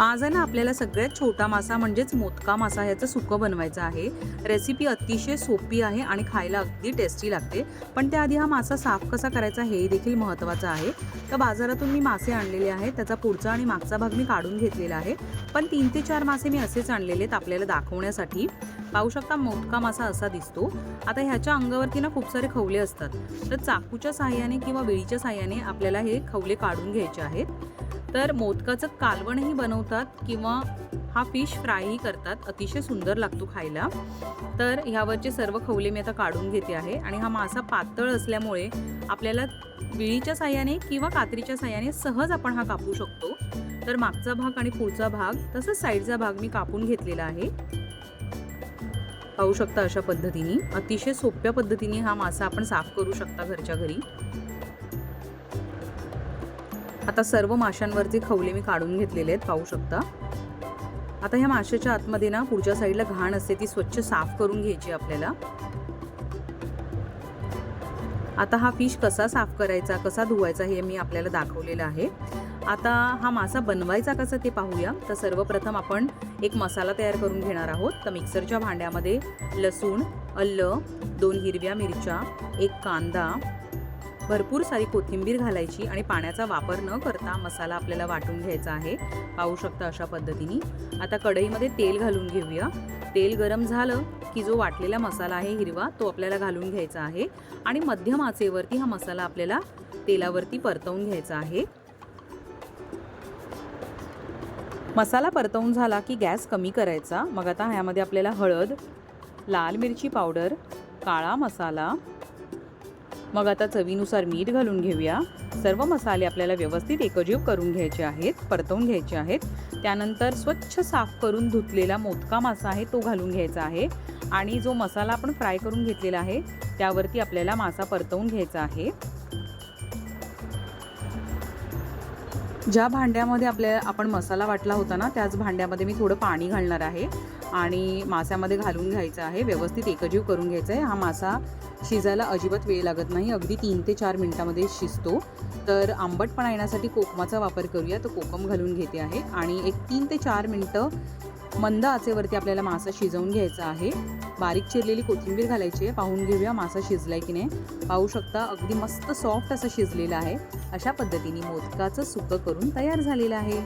आज आहे ना आपल्याला सगळ्यात छोटा मासा म्हणजेच मोदका मासा ह्याचं सुकं बनवायचं आहे. रेसिपी अतिशय सोपी आहे आणि खायला अगदी टेस्टी लागते. पण त्याआधी हा मासा साफ कसा करायचा हे देखील महत्त्वाचं आहे. तर बाजारातून मी मासे आणलेले आहेत. त्याचा पुढचा आणि मागचा भाग मी काढून घेतलेला आहे. पण तीन ते चार मासे मी असेच आणलेले आहेत आपल्याला दाखवण्यासाठी. पाहू शकता मोठका मासा असा दिसतो. आता ह्याच्या अंगावरती ना खूप सारे खवले असतात. तर चाकूच्या साह्याने किंवा वेळीच्या साह्याने आपल्याला हे खवले काढून घ्यायचे आहेत. तर मोदकाचं कालवणही बनवतात किंवा हा फिश फ्रायही करतात. अतिशय सुंदर लागतो खायला. तर ह्यावरचे सर्व खवले मी आता काढून घेते आहे. आणि हा मासा पातळ असल्यामुळे आपल्याला विळीच्या साह्याने किंवा कात्रीच्या साह्याने सहज आपण हा कापू शकतो. तर मागचा भाग आणि पुढचा भाग तसंच साईडचा भाग मी कापून घेतलेला आहे. पाहू शकता अशा पद्धतीने. अतिशय सोप्या पद्धतीने हा मासा आपण साफ करू शकता घरच्या घरी. आता सर्व माशांवरती खवले मी काढून घेतलेले आहेत पाहू शकता. आता ह्या माशाच्या आतमध्ये ना पुढच्या साईडला घाण असते ती स्वच्छ साफ करून घ्यायची आपल्याला. आता हा फिश कसा साफ करायचा कसा धुवायचा हे मी आपल्याला दाखवलेलं आहे. आता हा मासा बनवायचा कसा ते पाहूया. तर सर्वप्रथम आपण एक मसाला तयार करून घेणार आहोत. तर मिक्सरच्या भांड्यामध्ये लसूण अल्लं दोन हिरव्या मिरच्या एक कांदा भरपूर सारी कोथिंबीर घालायची आणि पाण्याचा वापर न करता मसाला आपल्याला वाटून घ्यायचा आहे. पाहू शकता अशा पद्धतीने. आता कढईमध्ये तेल घालून घेऊया. तेल गरम झालं की जो वाटलेला मसाला आहे हिरवा तो आपल्याला घालून घ्यायचा आहे. आणि मध्यम आचेवरती हा मसाला आपल्याला तेलावरती परतवून घ्यायचा आहे. मसाला परतवून झाला की गॅस कमी करायचा. मग आता ह्यामध्ये आपल्याला हळद लाल मिरची पावडर काळा मसाला मग आता चवीनुसार मीठ घालून घेऊया. सर्व मसाले आपल्याला व्यवस्थित एकजीव करून घ्यायचे आहेत परतवून घ्यायचे आहेत. त्यानंतर स्वच्छ साफ करून धुतलेला मोदका मासा आहे तो घालून घ्यायचा आहे. आणि जो मसाला आपण फ्राय करून घेतलेला आहे त्यावरती आपल्याला मासा परतवून घ्यायचा आहे. ज्या भांड्यामध्ये आपल्या आपण मसाला वाटला होता ना त्याच भांड्यामध्ये मी थोडं पाणी घालणार आहे आणि माशामध्ये घालून घ्यायचं आहे. व्यवस्थित एकजीव करून घ्यायचं आहे. हा मासा शिजायला अजिबात वेळ लागत नाही. अगदी तीन ते चार मिनटामध्ये शिजतो. तर आंबटपणा येण्यासाठी कोकमाचा वापर करूया. तर कोकम घालून घेते आहे. आणि एक तीन ते चार मिनटं मंद आचेवरती आपल्याला मासा शिजवून घ्यायचा आहे. बारीक चिरलेली कोथिंबीर घालायची आहे. पाहून घेऊया मासा शिजलाय की नाही. पाहू शकता अगदी मस्त सॉफ्ट असं शिजलेलं आहे. अशा पद्धतीने मोदकाचं सुकं करून तयार झालेलं आहे.